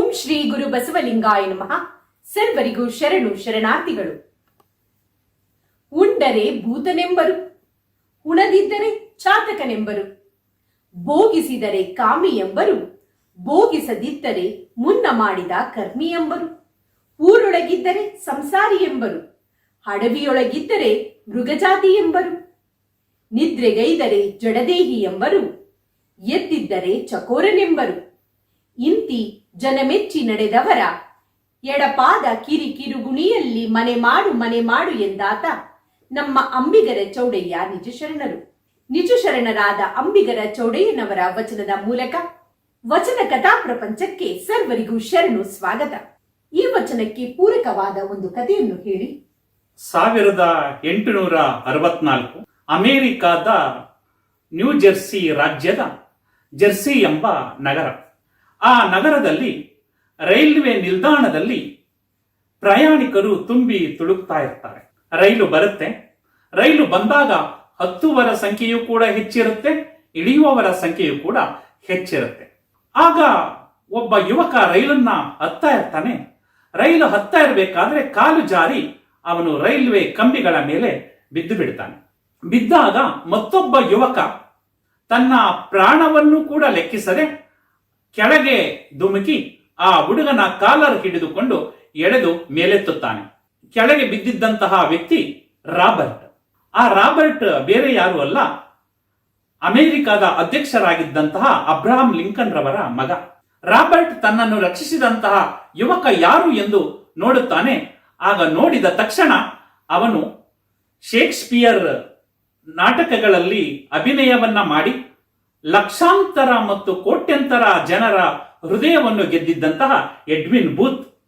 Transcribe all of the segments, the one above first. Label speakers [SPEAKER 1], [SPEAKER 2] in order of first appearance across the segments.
[SPEAKER 1] ಶಿವಲಿಂಗಾಯ ನಮಃ. ಸರ್ವರಿಗೂ ಶರಣು ಶರಣಾರ್ಥಿಗಳು. ಉಂಡರೆ ಭೂತನೆಂಬರು, ಉಣದಿದ್ದರೆ ಚಾತಕನೆಂಬರು, ಭೋಗಿಸಿದರೆ ಕಾಮಿ ಎಂಬರು ಭೋಗಿಸದಿದ್ದರೆ ಮುನ್ನ ಮಾಡಿದ ಕರ್ಮಿ ಎಂಬರು ಊರೊಳಗಿದ್ದರೆ ಸಂಸಾರಿ ಎಂಬರು ಅಡವಿಯೊಳಗಿದ್ದರೆ ಮೃಗಜಾತಿ ಎಂಬರು ನಿದ್ರೆಗೈದರೆ ಜಡದೇಹಿ ಎಂಬರು ಎದ್ದಿದ್ದರೆ ಚಕೋರನೆಂಬರು ಇಂತಿ ಜನಮೆಚ್ಚಿ ನಡೆದವರ. ಎಡಪಾದ ಕಿರಿ ಕಿರುಗುಣಿಯಲ್ಲಿ ಮನೆ ಮಾಡು ಮನೆ ಮಾಡು ಎಂದಾತ ನಮ್ಮ ಅಂಬಿಗರ ಚೌಡಯ್ಯ ನಿಜ ಶರಣರು ನಿಜ ಶರಣರಾದ ಅಂಬಿಗರ ಚೌಡಯ್ಯನವರ ವಚನದ ಮೂಲಕ ವಚನ ಕಥಾ ಪ್ರಪಂಚಕ್ಕೆ ಸರ್ವರಿಗೂ ಶರಣು ಸ್ವಾಗತ. ಈ ವಚನಕ್ಕೆ ಪೂರಕವಾದ ಒಂದು ಕಥೆಯನ್ನು ಹೇಳಿ.
[SPEAKER 2] ಸಾವಿರದ ಎಂಟುನೂರ ಅರವತ್ನಾಲ್ಕು ಅಮೆರಿಕಾದ ನ್ಯೂ ಜೆರ್ಸಿ ರಾಜ್ಯದ ಜೆರ್ಸಿ ಎಂಬ ನಗರ. ಆ ನಗರದಲ್ಲಿ, ರೈಲ್ವೆ ನಿಲ್ದಾಣದಲ್ಲಿ ಪ್ರಯಾಣಿಕರು ತುಂಬಿ ತುಳುಕ್ತಾ ಇರ್ತಾರೆ. ರೈಲು ಬರುತ್ತೆ. ರೈಲು ಬಂದಾಗ ಹತ್ತುವರ ಸಂಖ್ಯೆಯೂ ಕೂಡ ಹೆಚ್ಚಿರುತ್ತೆ, ಇಳಿಯುವವರ ಸಂಖ್ಯೆಯು ಕೂಡ ಹೆಚ್ಚಿರುತ್ತೆ. ಆಗ ಒಬ್ಬ ಯುವಕ ರೈಲನ್ನ ಹತ್ತಾ ಇರ್ತಾನೆ. ರೈಲು ಹತ್ತಾ ಇರಬೇಕಾದ್ರೆ ಕಾಲು ಜಾರಿ ಅವನು ರೈಲ್ವೆ ಕಂಬಿಗಳ ಮೇಲೆ ಬಿದ್ದು ಬಿಡ್ತಾನೆ. ಬಿದ್ದಾಗ ಮತ್ತೊಬ್ಬ ಯುವಕ ತನ್ನ ಪ್ರಾಣವನ್ನು ಕೂಡ ಲೆಕ್ಕಿಸದೆ ಕೆಳಗೆ ಧುಮುಕಿ, ಆ ಹುಡುಗನ ಕಾಲರ್ ಹಿಡಿದುಕೊಂಡು ಎಳೆದು ಮೇಲೆತ್ತುತ್ತಾನೆ. ಕೆಳಗೆ ಬಿದ್ದಿದ್ದಂತಹ ವ್ಯಕ್ತಿ ರಾಬರ್ಟ್. ಆ ರಾಬರ್ಟ್ ಬೇರೆ ಯಾರು ಅಲ್ಲ, ಅಮೆರಿಕದ ಅಧ್ಯಕ್ಷರಾಗಿದ್ದಂತಹ ಅಬ್ರಹಾಂ ಲಿಂಕನ್ ರವರ ಮಗ. ರಾಬರ್ಟ್ ತನ್ನನ್ನು ರಕ್ಷಿಸಿದಂತಹ ಯುವಕ ಯಾರು ಎಂದು ನೋಡುತ್ತಾನೆ. ಆಗ ನೋಡಿದ ತಕ್ಷಣ ಅವನು ಶೇಕ್ಸ್ಪಿಯರ್ ನಾಟಕಗಳಲ್ಲಿ ಅಭಿನಯವನ್ನ ಮಾಡಿ ಲಕ್ಷಾಂತರ ಮತ್ತು ಕೋಟ್ಯಂತರ ಜನರ ಹೃದಯವನ್ನು ಗೆದ್ದಿದ್ದಂತಹ ಎಡ್ವಿನ್ ಬೂತ್.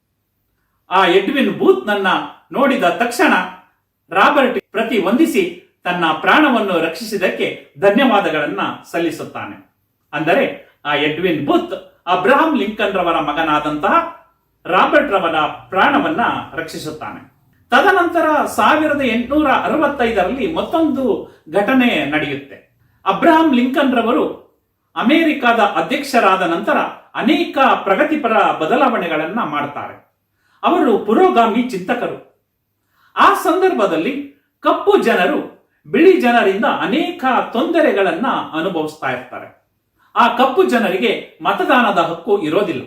[SPEAKER 2] ಆ ಎಡ್ವಿನ್ ಬೂತ್ ನನ್ನ ನೋಡಿದ ತಕ್ಷಣ ರಾಬರ್ಟ್ ಪ್ರತಿ ವಂದಿಸಿ ತನ್ನ ಪ್ರಾಣವನ್ನು ರಕ್ಷಿಸಿದಕ್ಕೆ ಧನ್ಯವಾದಗಳನ್ನ ಸಲ್ಲಿಸುತ್ತಾನೆ. ಅಂದರೆ ಆ ಎಡ್ವಿನ್ ಬೂತ್ ಅಬ್ರಹಾಂ ಲಿಂಕನ್ ರವರ ಮಗನಾದಂತಹ ರಾಬರ್ಟ್ ರವರ ಪ್ರಾಣವನ್ನ ರಕ್ಷಿಸುತ್ತಾನೆ. ತದನಂತರ ಸಾವಿರದ ಎಂಟುನೂರ ಅರವತ್ತೈದರಲ್ಲಿ ಮತ್ತೊಂದು ಘಟನೆ ನಡೆಯುತ್ತೆ. ಅಬ್ರಹಾಂ ಲಿಂಕನ್ ರವರು ಅಮೆರಿಕದ ಅಧ್ಯಕ್ಷರಾದ ನಂತರ ಅನೇಕ ಪ್ರಗತಿಪರ ಬದಲಾವಣೆಗಳನ್ನ ಮಾಡ್ತಾರೆ. ಅವರು ಪುರೋಗಾಮಿ ಚಿಂತಕರು. ಆ ಸಂದರ್ಭದಲ್ಲಿ ಕಪ್ಪು ಜನರು ಬಿಳಿ ಜನರಿಂದ ಅನೇಕ ತೊಂದರೆಗಳನ್ನ ಅನುಭವಿಸ್ತಾ ಇರ್ತಾರೆ. ಆ ಕಪ್ಪು ಜನರಿಗೆ ಮತದಾನದ ಹಕ್ಕು ಇರೋದಿಲ್ಲ.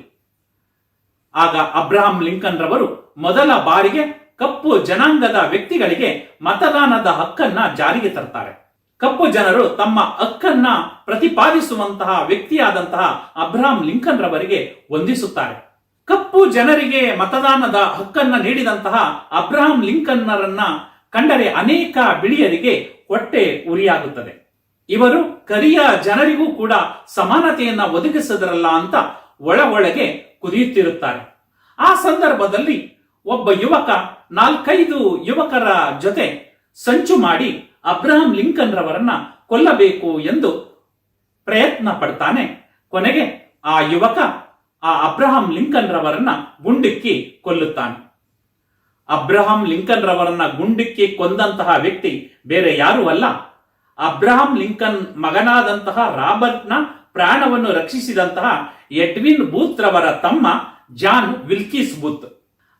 [SPEAKER 2] ಆಗ ಅಬ್ರಹಾಂ ಲಿಂಕನ್ ರವರು ಮೊದಲ ಬಾರಿಗೆ ಕಪ್ಪು ಜನಾಂಗದ ವ್ಯಕ್ತಿಗಳಿಗೆ ಮತದಾನದ ಹಕ್ಕನ್ನ ಜಾರಿಗೆ ತರ್ತಾರೆ. ಕಪ್ಪು ಜನರು ತಮ್ಮ ಹಕ್ಕನ್ನ ಪ್ರತಿಪಾದಿಸುವಂತಹ ವ್ಯಕ್ತಿಯಾದಂತಹ ಅಬ್ರಹಾಂ ಲಿಂಕನ್ ರವರಿಗೆ ವಂದಿಸುತ್ತಾರೆ. ಕಪ್ಪು ಜನರಿಗೆ ಮತದಾನದ ಹಕ್ಕನ್ನ ನೀಡಿದಂತಹ ಅಬ್ರಹಾಂ ಲಿಂಕನ್ನರನ್ನ ಕಂಡರೆ ಅನೇಕ ಬಿಳಿಯರಿಗೆ ಹೊಟ್ಟೆ ಉರಿಯಾಗುತ್ತದೆ. ಇವರು ಕರಿಯ ಜನರಿಗೂ ಕೂಡ ಸಮಾನತೆಯನ್ನ ಒದಗಿಸದರಲ್ಲ ಅಂತ ಒಳ ಒಳಗೆ ಕುದಿಯುತ್ತಿರುತ್ತಾರೆ. ಆ ಸಂದರ್ಭದಲ್ಲಿ ಒಬ್ಬ ಯುವಕ ನಾಲ್ಕೈದು ಯುವಕರ ಜೊತೆ ಸಂಚು ಮಾಡಿ ಅಬ್ರಹಾಂ ಲಿಂಕನ್ ರವರನ್ನ ಕೊಲ್ಲಬೇಕು ಎಂದು ಪ್ರಯತ್ನ ಪಡ್ತಾನೆ. ಕೊನೆಗೆ ಆ ಯುವಕ ಆ ಅಬ್ರಹಾಂ ಲಿಂಕನ್ ರವರನ್ನ ಗುಂಡಿಕ್ಕಿ ಕೊಲ್ಲುತ್ತಾನೆ. ಅಬ್ರಹಾಂ ಲಿಂಕನ್ ರವರನ್ನ ಗುಂಡಿಕ್ಕಿ ಕೊಂದಂತಹ ವ್ಯಕ್ತಿ ಬೇರೆ ಯಾರೂ ಅಲ್ಲ. ಅಬ್ರಹಾಂ ಲಿಂಕನ್ ಮಗನಾದಂತಹ ರಾಬರ್ಟ್ನ ಪ್ರಾಣವನ್ನು ರಕ್ಷಿಸಿದಂತಹ ಎಡ್ವಿನ್ ಬೂತ್ ರವರ ತಮ್ಮ ಜಾನ್ ವಿಲ್ಕಿಸ್ ಬೂತ್.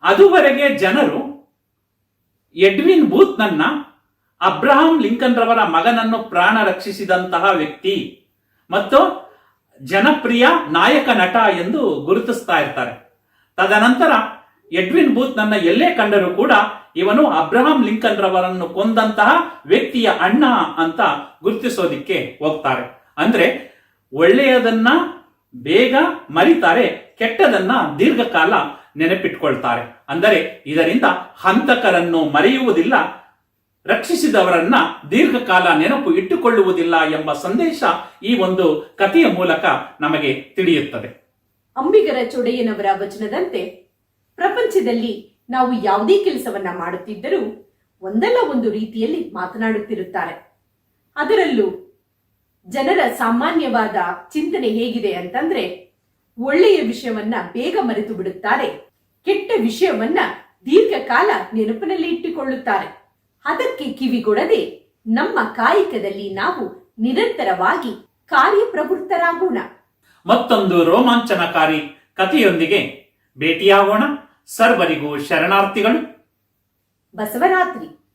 [SPEAKER 2] ಅದುವರೆಗೆ ಜನರು ಎಡ್ವಿನ್ ಬೂತ್ ನನ್ನ ಅಬ್ರಹಾಂ ಲಿಂಕನ್ ರವರ ಮಗನನ್ನು ಪ್ರಾಣ ರಕ್ಷಿಸಿದಂತಹ ವ್ಯಕ್ತಿ ಮತ್ತು ಜನಪ್ರಿಯ ನಾಯಕ ನಟ ಎಂದು ಗುರುತಿಸ್ತಾ ಇರ್ತಾರೆ. ತದನಂತರ ಎಡ್ವಿನ್ ಬೂತ್ ನನ್ನ ಎಲ್ಲೇ ಕಂಡರೂ ಕೂಡ ಇವನು ಅಬ್ರಹಾಂ ಲಿಂಕನ್ ರವರನ್ನು ಕೊಂದಂತಹ ವ್ಯಕ್ತಿಯ ಅಣ್ಣ ಅಂತ ಗುರುತಿಸೋದಿಕ್ಕೆ ಹೋಗ್ತಾರೆ. ಅಂದ್ರೆ ಒಳ್ಳೆಯದನ್ನ ಬೇಗ ಮರಿತಾರೆ, ಕೆಟ್ಟದನ್ನ ದೀರ್ಘಕಾಲ ನೆನಪಿಟ್ಕೊಳ್ತಾರೆ. ಅಂದರೆ ಇದರಿಂದ ಹಂತಕರನ್ನು ಮರೆಯುವುದಿಲ್ಲ ರಕ್ಷಿಸಿದವರನ್ನ ದೀರ್ಘಕಾಲ ನೆನಪು ಇಟ್ಟುಕೊಳ್ಳುವುದಿಲ್ಲ ಎಂಬ ಸಂದೇಶ ಈ ಒಂದು ಕಥೆಯ ಮೂಲಕ ನಮಗೆ ತಿಳಿಯುತ್ತದೆ.
[SPEAKER 1] ಅಂಬಿಗರ ಚೊಡೆಯನವರ ವಚನದಂತೆ, ಪ್ರಪಂಚದಲ್ಲಿ ನಾವು ಯಾವುದೇ ಕೆಲಸವನ್ನ ಮಾಡುತ್ತಿದ್ದರೂ ಒಂದಲ್ಲ ಒಂದು ರೀತಿಯಲ್ಲಿ ಮಾತನಾಡುತ್ತಿರುತ್ತಾರೆ. ಅದರಲ್ಲೂ ಜನರ ಸಾಮಾನ್ಯವಾದ ಚಿಂತನೆ ಹೇಗಿದೆ ಅಂತಂದ್ರೆ, ಒಳ್ಳೆಯ ವಿಷಯವನ್ನ ಬೇಗ ಮರೆತು ಬಿಡುತ್ತಾರೆ, ಕೆಟ್ಟ ವಿಷಯವನ್ನ ದೀರ್ಘಕಾಲ ನೆನಪಿನಲ್ಲಿ ಇಟ್ಟುಕೊಳ್ಳುತ್ತಾರೆ. ಅದಕ್ಕೆ ಕಿವಿಗೊಡದೆ ನಮ್ಮ ಕಾಯಕದಲ್ಲಿ ನಾವು ನಿರಂತರವಾಗಿ ಕಾರ್ಯಪ್ರವೃತ್ತರಾಗೋಣ.
[SPEAKER 2] ಮತ್ತೊಂದು ರೋಮಾಂಚನಕಾರಿ ಕಥೆಯೊಂದಿಗೆ ಭೇಟಿಯಾಗೋಣ. ಸರ್ವರಿಗೂ ಶರಣಾರ್ಥಿಗಳು.
[SPEAKER 1] ಬಸವರಾತ್ರಿ.